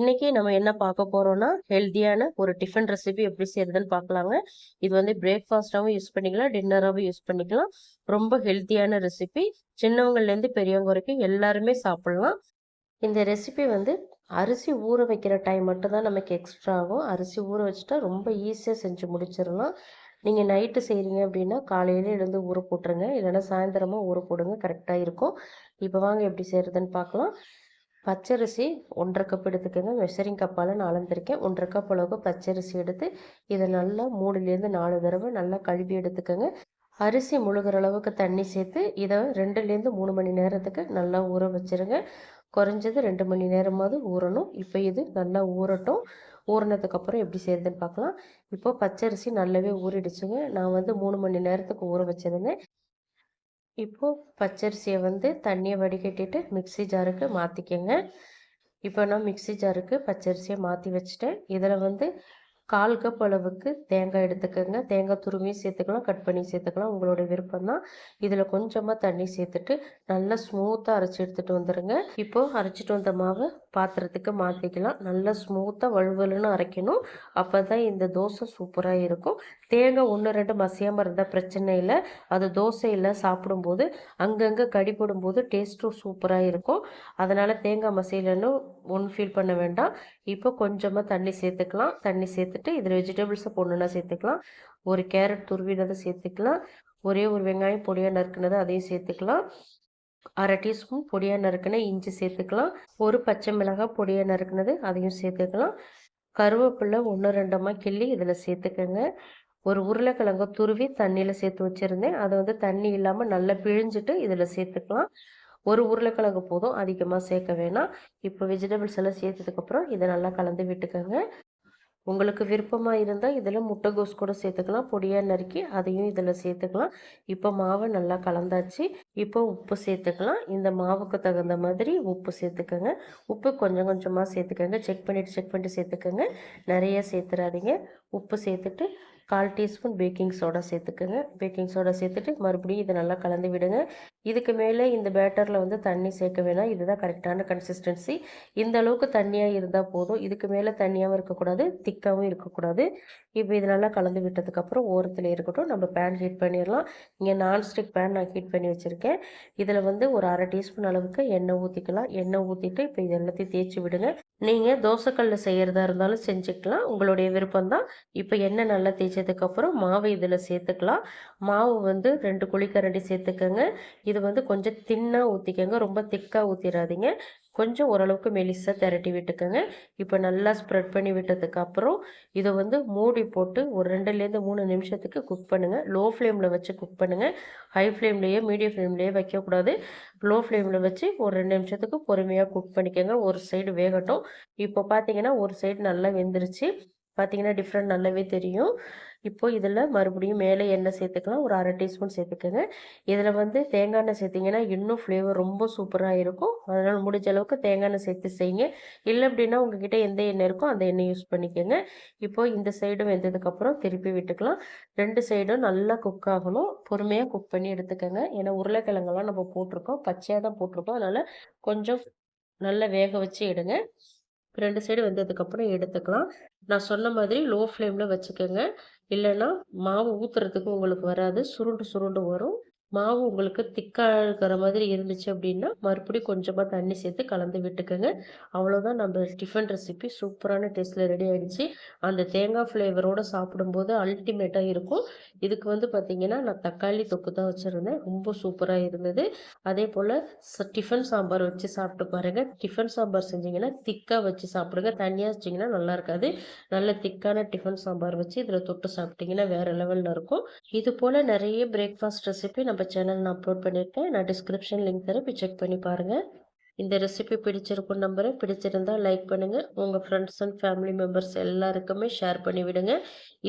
இன்னைக்கு நம்ம என்ன பார்க்க போறோம்னா ஹெல்த்தியான ஒரு டிஃபன் ரெசிபி எப்படி செய்யறதுன்னு பார்க்கலாங்க. இது வந்து பிரேக்ஃபாஸ்டாகவும் யூஸ் பண்ணிக்கலாம் டின்னராகவும் யூஸ் பண்ணிக்கலாம். ரொம்ப ஹெல்த்தியான ரெசிபி சின்னவங்கள்லேருந்து பெரியவங்க வரைக்கும் எல்லாருமே சாப்பிடலாம். இந்த ரெசிபி வந்து அரிசி ஊற வைக்கிற டைம் மட்டும் தான் நமக்கு எக்ஸ்ட்ரா ஆகும். அரிசி ஊற வச்சுட்டா ரொம்ப ஈஸியாக செஞ்சு முடிச்சிடலாம். நீங்கள் நைட்டு செய்கிறீங்க அப்படின்னா காலையில எழுந்து ஊற போட்டுருங்க. இல்லைன்னா சாயந்தரமாக ஊற போடுங்க. கரெக்டாக இருக்கும். இப்போ வாங்க எப்படி செய்கிறதுன்னு பார்க்கலாம். பச்சரிசி ஒன்றரை கப் எடுத்துக்கோங்க. மெஷரிங் கப்பால் நான் அளந்திருக்கேன் ஒன்றரை கப் அளவுக்கு பச்சரிசி எடுத்து இதை நல்லா மூணுலேருந்து நாலு தடவை நல்லா கழுவி எடுத்துக்கோங்க. அரிசி முழுகிற அளவுக்கு தண்ணி சேர்த்து இதை ரெண்டுலேருந்து மூணு மணி நேரத்துக்கு நல்லா ஊற வச்சுருங்க. குறைஞ்சது ரெண்டு மணி நேரமாவது ஊறணும். இப்போ இது நல்லா ஊறட்டும். ஊறினதுக்கப்புறம் எப்படி செய்யுதுன்னு பார்க்கலாம். இப்போ பச்சரிசி நல்லாவே ஊறிடுச்சுங்க. நான் வந்து மூணு மணி நேரத்துக்கு ஊற வச்சதுங்க. இப்போது பச்சரிசியை வந்து தண்ணியை வடிகட்டிட்டு மிக்சி ஜாருக்கு மாற்றிக்கங்க இப்போ நான் மிக்சி ஜாருக்கு பச்சரிசியை மாற்றி வச்சுட்டேன். இதில் வந்து கால் கப் அளவுக்கு தேங்காய் எடுத்துக்கோங்க. தேங்காய் துருவியும் சேர்த்துக்கலாம் கட் பண்ணி சேர்த்துக்கலாம். உங்களோட விருப்பம் தான். இதில் கொஞ்சமாக தண்ணி சேர்த்துட்டு நல்லா ஸ்மூத்தாக அரைச்சி எடுத்துகிட்டு வந்துடுங்க இப்போது அரைச்சிட்டு வந்த மாவை பாத்திரத்துக்கு மாற்றிக்கலாம் நல்லா ஸ்மூத்தாக வலுவலுன்னு அரைக்கணும். அப்போ தான் இந்த தோசை சூப்பராக இருக்கும். தேங்காய் ஒன்று ரெண்டு மசியாமல் இருந்தால் பிரச்சனை இல்லை. அது தோசையில் சாப்பிடும்போது அங்கங்கே கடிபடும்போது டேஸ்ட்டும் சூப்பராக இருக்கும். அதனால் தேங்காய் மசியலன்னு ஒன்று ஃபீல் பண்ண வேண்டாம். இப்போ கொஞ்சமாக தண்ணி சேர்த்துக்கலாம். தண்ணி சேர்த்துட்டு இதில் வெஜிடபிள்ஸை போடணுன்னா சேர்த்துக்கலாம். ஒரு கேரட் துருவினதை சேர்த்துக்கலாம். ஒரே ஒரு வெங்காயம் பொடியாக நறுக்குனதை அதையும் சேர்த்துக்கலாம். அரை டீஸ்பூன் பொடியாக நறுக்குன இஞ்சி சேர்த்துக்கலாம். ஒரு பச்சை மிளகாய் பொடியாக நறுக்குனது அதையும் சேர்த்துக்கலாம். கருவேப்பிலை ஒன்று ரெண்டமாக கிள்ளி இதில் சேர்த்துக்கோங்க. ஒரு உருளைக்கிழங்க துருவி தண்ணியில் சேர்த்து வச்சுருந்தேன். அதை வந்து தண்ணி இல்லாமல் நல்லா பிழிஞ்சிட்டு இதில் சேர்த்துக்கலாம். ஒரு உருளைக்கிழங்கு போதும் அதிகமாக சேர்க்க வேணாம். இப்போ வெஜிடபிள்ஸ் எல்லாம் சேர்த்ததுக்கப்புறம் இதை நல்லா கலந்து விட்டுக்கோங்க. உங்களுக்கு விருப்பமாக இருந்தால் இதில் முட்டைகோஸ் கூட சேர்த்துக்கலாம். பொடியாக நறுக்கி அதையும் இதில் சேர்த்துக்கலாம். இப்போ மாவை நல்லா கலந்தாச்சு. இப்போ உப்பு சேர்த்துக்கலாம். இந்த மாவுக்கு தகுந்த மாதிரி உப்பு சேர்த்துக்கோங்க. உப்பு கொஞ்சம் கொஞ்சமாக சேர்த்துக்கோங்க. செக் பண்ணிவிட்டு செக் பண்ணிட்டு சேர்த்துக்கோங்க. நிறைய சேர்த்துறாதீங்க. உப்பு சேர்த்துட்டு கால் டீஸ்பூன் பேக்கிங் சோடா சேர்த்துக்கோங்க. பேக்கிங் சோடா சேர்த்துட்டு மறுபடியும் இதை நல்லா கலந்து விடுங்க. இதுக்கு மேலே இந்த பேட்டரில் வந்து தண்ணி சேர்க்க வேணாம். இதுதான் கரெக்டான கன்சிஸ்டன்சி இந்த அளவுக்கு தண்ணியாக இருந்தால் போதும். இதுக்கு மேலே தண்ணியாகவும் இருக்கக்கூடாது திக்காகவும் இருக்கக்கூடாது. இப்போ இது நல்லா கலந்து விட்டதுக்கப்புறம் ஓரத்தில் இருக்கட்டும் நம்ம பேன் ஹீட் பண்ணிடலாம். இங்கே நான்ஸ்டிக் பேன் நான் ஹீட் பண்ணி வச்சுருக்கேன். இதில் வந்து ஒரு அரை டீஸ்பூன் அளவுக்கு எண்ணெய் ஊற்றிக்கலாம். எண்ணெய் ஊற்றிட்டு இப்போ இது எல்லாத்தையும் தேய்ச்சி விடுங்க. நீங்கள் தோசைக்கல்லில் செய்கிறதா இருந்தாலும் செஞ்சுக்கலாம். உங்களுடைய விருப்பம் தான் இப்போ எண்ணெய் நல்லா தேய்ச்சதுக்கப்புறம் மாவு இதில் சேர்த்துக்கலாம். மாவு வந்து ரெண்டு குழிக்கரண்டி சேர்த்துக்கோங்க. இது வந்து கொஞ்சம் தின்னாக ஊற்றிக்கோங்க ரொம்ப திக்காக ஊற்றிடாதீங்க கொஞ்சம் ஓரளவுக்கு மெலிசாக திரட்டி விட்டுக்கோங்க. இப்போ நல்லா ஸ்ப்ரெட் பண்ணி விட்டதுக்கப்புறம் இதை வந்து மூடி போட்டு ஒரு ரெண்டுலேருந்து மூணு நிமிஷத்துக்கு குக் பண்ணுங்கள் லோ ஃப்ளேமில் வச்சு குக் பண்ணுங்கள் ஹை ஃப்ளேம்லேயே மீடியம் ஃப்ளேம்லேயே வைக்கக்கூடாது. லோ ஃப்ளேமில் வச்சு ஒரு ரெண்டு நிமிஷத்துக்கு பொறுமையாக குக் பண்ணிக்கோங்க. ஒரு சைடு வேகட்டும். இப்போ பார்த்தீங்கன்னா ஒரு சைடு நல்லா வெந்துருச்சு. பார்த்தீங்கன்னா டிஃப்ரெண்ட் நல்லாவே தெரியும். இப்போது இதில் மறுபடியும் மேலே எண்ணெய் சேர்த்துக்கலாம். ஒரு அரை டீஸ்பூன் சேர்த்துக்கோங்க. இதில் வந்து தேங்காய் எண்ணெய் சேர்த்திங்கன்னா இன்னும் ஃப்ளேவர் ரொம்ப சூப்பராக இருக்கும். அதனால் முடிஞ்ச அளவுக்கு தேங்காய் எண்ணெய் சேர்த்து செய்யுங்க. இல்லை அப்படின்னா உங்ககிட்ட எந்த எண்ணெய் இருக்கோ அந்த எண்ணெய் யூஸ் பண்ணிக்கோங்க. இப்போது இந்த சைடும் வெந்ததுக்கப்புறம் திருப்பி விட்டுக்கலாம். ரெண்டு சைடும் நல்லா குக் ஆகணும். பொறுமையாக குக் பண்ணி எடுத்துக்கோங்க. ஏன்னா உருளைக்கிழங்கெல்லாம் நம்ம போட்டிருக்கோம். பச்சையாக தான் போட்டிருக்கோம். அதனால் கொஞ்சம் நல்லா வேக வச்சு எடுங்க. ரெண்டு சைடு வெந்ததுக்கப்புறம் எடுத்துக்கலாம். நான் சொன்ன மாதிரி லோ ஃப்ளேமில் வச்சுக்கோங்க. இல்லைன்னா மாவு ஊற்றுறதுக்கு உங்களுக்கு வராது. சுருண்டு சுருண்டு வரும். மாவு உங்களுக்கு திக்காக இருக்கிற மாதிரி இருந்துச்சு அப்படின்னா மறுபடியும் கொஞ்சமாக தண்ணி சேர்த்து கலந்து விட்டுக்கோங்க. அவ்வளோதான் நம்ம டிஃபன் ரெசிபி சூப்பரான டேஸ்ட்டில் ரெடி ஆகிடுச்சு அந்த தேங்காய் ஃப்ளேவரோடு சாப்பிடும்போது அல்டிமேட்டாக இருக்கும். இதுக்கு வந்து பார்த்திங்கன்னா நான் தக்காளி தொக்கு தான் வச்சுருந்தேன். ரொம்ப சூப்பராக இருந்தது. அதே போல் டிஃபன் சாம்பார் வச்சு சாப்பிட்டு பாருங்கள் டிஃபன் சாம்பார் செஞ்சிங்கன்னா திக்காக வச்சு சாப்பிடுங்க. தனியாக வச்சிங்கன்னா நல்லா இருக்காது. நல்ல திக்கான டிஃபன் சாம்பார் வச்சு இதில் தொட்டு சாப்பிட்டிங்கன்னா வேறு லெவலில் இருக்கும். இது போல் நிறைய பிரேக்ஃபாஸ்ட் ரெசிபி நம்ம நம்ம சேனல் நான் அப்லோட் பண்ணியிருக்கேன் நான் டிஸ்கிரிப்ஷன் லிங்க் தரேன். போய் செக் பண்ணி பாருங்கள் இந்த ரெசிபி பிடிச்சிருக்கும் நம்பரை பிடிச்சிருந்தால் லைக் பண்ணுங்கள் உங்கள் ஃப்ரெண்ட்ஸ் அண்ட் ஃபேமிலி மெம்பர்ஸ் எல்லாருக்குமே ஷேர் பண்ணி விடுங்க.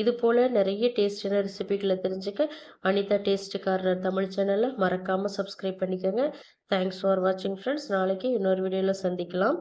இது போல் நிறைய டேஸ்டியான ரெசிபிகளை தெரிஞ்சுக்க அனிதா டேஸ்ட் கார்னர் தமிழ் சேனலை மறக்காமல் சப்ஸ்கிரைப் பண்ணிக்கோங்க. தேங்க்ஸ் ஃபார் வாட்சிங் ஃப்ரெண்ட்ஸ் நாளைக்கு இன்னொரு வீடியோவில் சந்திக்கலாம்.